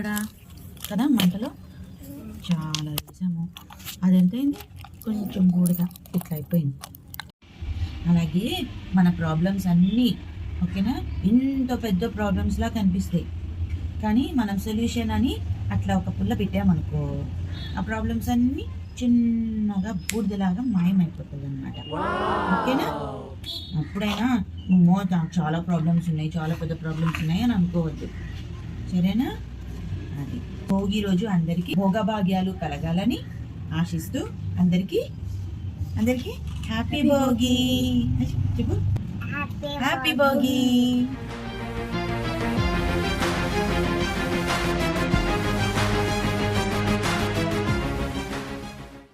ఇక్కడ ఇక్కడ మంటలో? చాలా వేసాము అది ఎంతైంది కొంచెం బూడిద ఇట్లా అయిపోయింది. అలాగే మన ప్రాబ్లమ్స్ అన్నీ ఓకేనా? ఇంత పెద్ద ప్రాబ్లమ్స్లా కనిపిస్తాయి. కానీ మనం సొల్యూషన్ అని అట్లా ఒక పుల్ల పెట్టామనుకో ఆ ప్రాబ్లమ్స్ అన్నీ చిన్నగా బూడిదలాగా మాయమైపోతుంది అనమాట ఓకేనా? అప్పుడైనా మో చాలా ప్రాబ్లమ్స్ ఉన్నాయి చాలా పెద్ద ప్రాబ్లమ్స్ ఉన్నాయి అని అనుకోవద్దు. సరేనా? అది భోగి రోజు అందరికీ భోగభాగ్యాలు కలగాలని ఆశిస్తూ అందరికీ అందరికీ హ్యాపీ భోగి. చెప్పు. హ్యాపీ భోగి.